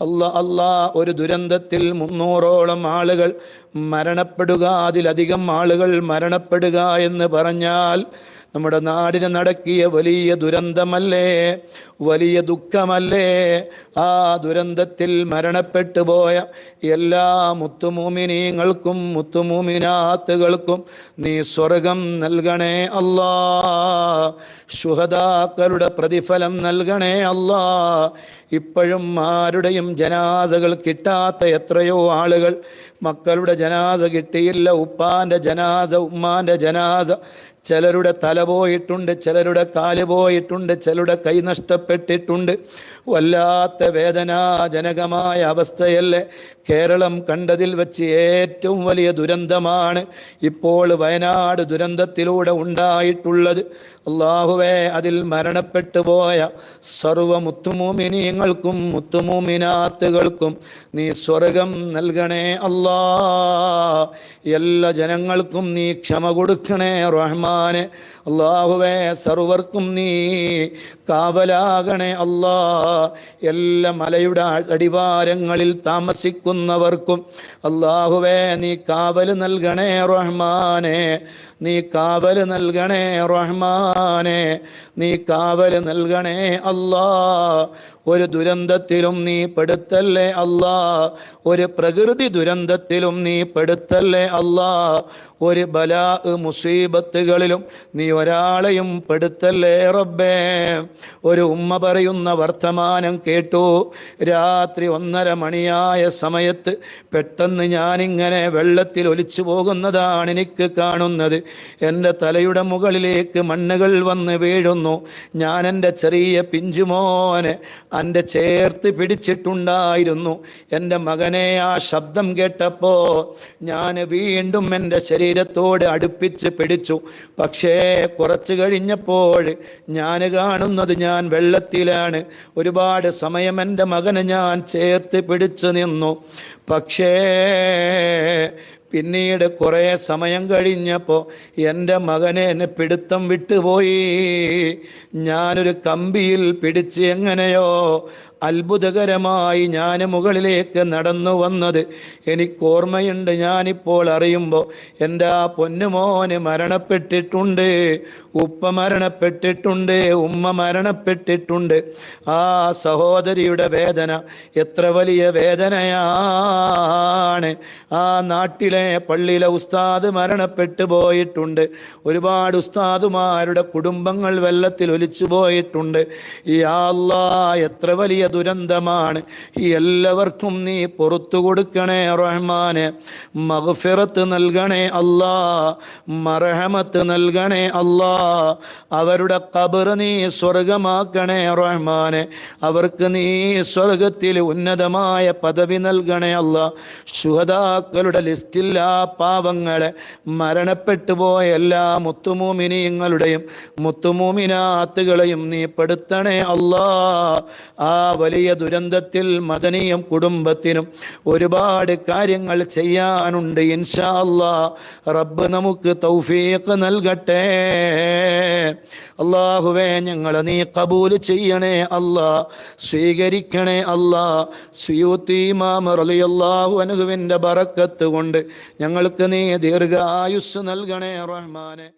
അല്ല അല്ല ഒരു ദുരന്തത്തിൽ മുന്നൂറോളം ആളുകൾ മരണപ്പെടുക അതിലധികം ആളുകൾ മരണപ്പെടുക എന്ന് പറഞ്ഞാൽ നമ്മുടെ നാടിന് നടക്കിയ വലിയ ദുരന്തമല്ലേ? വലിയ ദുഃഖമല്ലേ? ആ ദുരന്തത്തിൽ മരണപ്പെട്ടു പോയ എല്ലാ മുത്തുമൂമിനീങ്ങൾക്കും മുത്തുമൂമിനാത്തുകൾക്കും നീ സ്വർഗം നൽകണേ അല്ലാ. ശുഹദാക്കളുടെ പ്രതിഫലം നൽകണേ അല്ലാ. ഇപ്പോഴും ആരുടെയും ജനാസകൾ കിട്ടാത്ത എത്രയോ ആളുകൾ. മക്കളുടെ ജനാസ കിട്ടിയില്ല ഉപ്പാന്റെ ജനാസ ഉമ്മാന്റെ ജനാസ. ചിലരുടെ തല പോയിട്ടുണ്ട് ചിലരുടെ കാൽ പോയിട്ടുണ്ട് ചിലരുടെ കൈ നഷ്ടപ്പെട്ടിട്ടുണ്ട്. വല്ലാത്ത വേദനാജനകമായ അവസ്ഥയല്ലേ? കേരളം കണ്ടതിൽ വെച്ച് ഏറ്റവും വലിയ ദുരന്തമാണ് ഇപ്പോൾ വയനാട് ദുരന്തത്തിലൂടെ ഉണ്ടായിട്ടുള്ളത്. അള്ളാഹുവേ അതിൽ മരണപ്പെട്ടു പോയ സർവ മുത്തുമൂമിനീങ്ങൾക്കും മുത്തുമൂമിനാത്തുകൾക്കും നീ സ്വർഗം നൽകണേ അല്ലാ. എല്ലാ ജനങ്ങൾക്കും നീ ക്ഷമ കൊടുക്കണേ റഹ്മാനെ. അള്ളാഹുവേ സർവർക്കും നീ കാവലാകണേ അല്ലാ. എല്ലാ മലയുടെ അടിവാരങ്ങളിൽ താമസിക്കുന്നവർക്കും അള്ളാഹുവേ നീ കാവൽ നൽകണേ റഹ്മാനെ. നീ കാവൽ നൽകണേ റഹ്മാനെ. നീ കാവൽ നൽകണേ അല്ലാ. ഒരു ദുരന്തത്തിലും നീ പെടുത്തല്ലേ അല്ലാ? ഒരു പ്രകൃതി ദുരന്തത്തിലും നീ പെടുത്തല്ലേ അല്ലാ? ഒരു ബലാ മുസീബത്തുകളിലും നീ ഒരാളെയും പെടുത്തല്ലേ റബ്ബേ? ഒരു ഉമ്മ പറയുന്ന വർത്തമാനം കേട്ടു. രാത്രി ഒന്നര മണിയായ സമയത്ത് പെട്ടെന്ന് ഞാനിങ്ങനെ വെള്ളത്തിൽ ഒലിച്ചു പോകുന്നതാണ് എനിക്ക് കാണുന്നത്. എന്റെ തലയുടെ മുകളിലേക്ക് മണ്ണുകൾ വന്ന് വീഴുന്നു. ഞാൻ എന്റെ ചെറിയ പിഞ്ചുമോനെ എന്റെ ചേർത്ത് പിടിച്ചിട്ടുണ്ടായിരുന്നു എന്റെ മകനെ ആ ശബ്ദം കേട്ടപ്പോൾ ഞാൻ വീണ്ടും എന്റെ ശരീരത്തോട് അടുപ്പിച്ച് പിടിച്ചു. പക്ഷേ കുറച്ച് കഴിഞ്ഞപ്പോൾ ഞാൻ കാണുന്നത് ഞാൻ വെള്ളത്തിലാണ്. ഒരുപാട് സമയം എന്റെ മകനെ ഞാൻ ചേർത്ത് പിടിച്ചു നിന്നു. പക്ഷേ പിന്നീട് കുറേ സമയം കഴിഞ്ഞപ്പോൾ എന്റെ മകനെ എന്നെ പിടുത്തം വിട്ടുപോയി. ഞാനൊരു കമ്പിയിൽ പിടിച്ച് എങ്ങനെയോ അത്ഭുതകരമായി ഞാൻ മുകളിലേക്ക് നടന്നു വന്നത് എനിക്കോർമ്മയുണ്ട്. ഞാനിപ്പോൾ അറിയുമ്പോൾ എന്റെ ആ പൊന്നുമോന് മരണപ്പെട്ടിട്ടുണ്ട്. ഉപ്പ മരണപ്പെട്ടിട്ടുണ്ട്. ഉമ്മ മരണപ്പെട്ടിട്ടുണ്ട്. ആ സഹോദരിയുടെ വേദന എത്ര വലിയ വേദനയാണ്. ആ നാട്ടിലെ പള്ളിയിലെ ഉസ്താദ് മരണപ്പെട്ടു പോയിട്ടുണ്ട്. ഒരുപാട് ഉസ്താദുമാരുടെ കുടുംബങ്ങൾ വെള്ളത്തിൽ ഒലിച്ചു പോയിട്ടുണ്ട്. ഈ ആ എത്ര വലിയ ദുരന്തമാണ്. എല്ലാവർക്കും നീ പുറത്തു കൊടുക്കണേ റഹ്മാനെ. മഹഫിറത്ത് നൽകണേ അല്ലാ. മറഹമത്ത് നൽകണേ അല്ലാ. അവരുടെ കബർ നീ സ്വർഗമാക്കണേ റഹ്മാനെ. അവർക്ക് നീ സ്വർഗത്തിൽ ഉന്നതമായ പദവി നൽകണേ അല്ല. ശുഹതാക്കളുടെ ലിസ്റ്റിൽ ആ പാവങ്ങളെ മരണപ്പെട്ടു പോയ എല്ലാ മുത്തുമൂമിനിയങ്ങളുടെയും മുത്തുമൂമിനാത്തുകളെയും നീ പെടുത്തണേ അല്ലാ. ആ വലിയ ദുരന്തത്തിൽ മദനീയം കുടുംബത്തിനും ഒരുപാട് കാര്യങ്ങൾ ചെയ്യാനുണ്ട് ഇൻഷാ റബ്ബ് നമുക്ക് തൗഫീഖ് നൽകട്ടെ. അള്ളാഹുവേ ഞങ്ങളെ നീ കബൂൽ ചെയ്യണേ അല്ലാ. സ്വീകരിക്കണേ അല്ലാ. സുയൂത്തിമാമ അള്ളാഹു അനുഹുവിന്റെ ബറക്കത്ത് കൊണ്ട് ഞങ്ങൾക്ക് നീ ദീർഘായുസ് നൽകണേ റഹ്മാനെ.